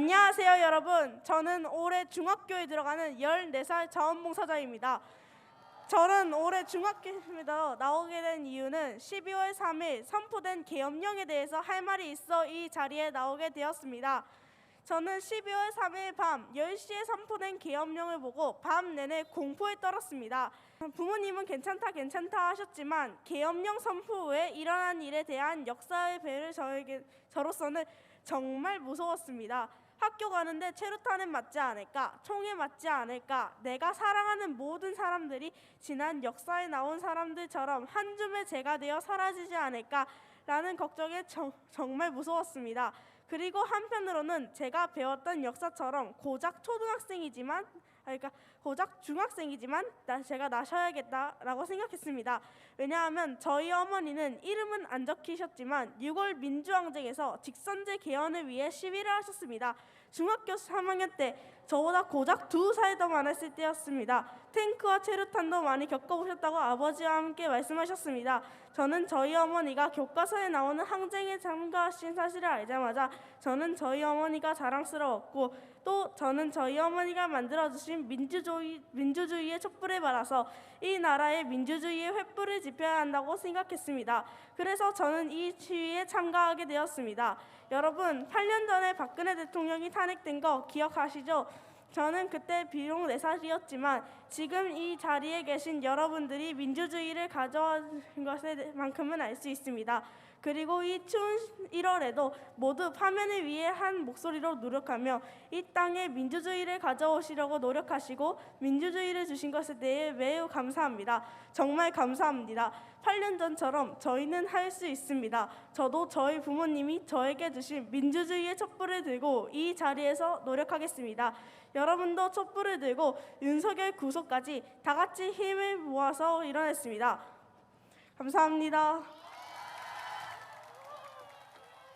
안녕하세요, 여러분. 저는 올해 중학교에 들어가는 14살 자원봉사자입니다. 저는 올해 중학교에 나오게 된 이유는 12월 3일 선포된 계엄령에 대해서 할 말이 있어 이 자리에 나오게 되었습니다. 저는 12월 3일 밤 10시에 선포된 계엄령을 보고 밤 내내 공포에 떨었습니다. 부모님은 괜찮다 괜찮다 하셨지만 계엄령 선포 후에 일어난 일에 대한 역사의 배를 저에게 저로서는 정말 무서웠습니다. 학교 가는데 체류탄은 맞지 않을까? 총에 맞지 않을까? 내가 사랑하는 모든 사람들이 지난 역사에 나온 사람들처럼 한 줌의 제가 되어 사라지지 않을까? 라는 걱정에 정, 정말 무서웠습니다. 그리고 한편으로는 제가 배웠던 역사처럼 고작 초등학생이지만 아니, 그러니까 고작 중학생이지만 나 제가 나셔야겠다라고 생각했습니다. 왜냐하면 저희 어머니는 이름은 안 적히셨지만 6월 민주항쟁에서 직선제 개헌을 위해 시위를 하셨습니다. 중학교 3학년 때 저보다 고작 두 살 더 많았을 때였습니다. 탱크와 체류탄도 많이 겪어보셨다고 아버지와 함께 말씀하셨습니다. 저는 저희 어머니가 교과서에 나오는 항쟁에 참가하신 사실을 알자마자 저는 저희 어머니가 자랑스러웠고 또 저는 저희 어머니가 만들어주신 민주주의, 민주주의의 촛불을 받아서 이 나라의 민주주의의 횃불을 지펴야 한다고 생각했습니다. 그래서 저는 이 시위에 참가하게 되었습니다. 여러분, 8년 전에 박근혜 대통령이 탄핵된 거 기억하시죠? 저는 그때 비록 4살이었지만 지금 이 자리에 계신 여러분들이 민주주의를 가져온 것만큼은 알 수 있습니다. 그리고 이 추운 1월에도 모두 파면을 위해 한 목소리로 노력하며 이 땅에 민주주의를 가져오시려고 노력하시고 민주주의를 주신 것에 대해 매우 감사합니다. 정말 감사합니다. 8년 전처럼 저희는 할 수 있습니다. 저도 저희 부모님이 저에게 주신 민주주의의 촛불을 들고 이 자리에서 노력하겠습니다. 여러분도 촛불을 들고 윤석열 구속까지 다 같이 힘을 모아서 일어났습니다. 감사합니다.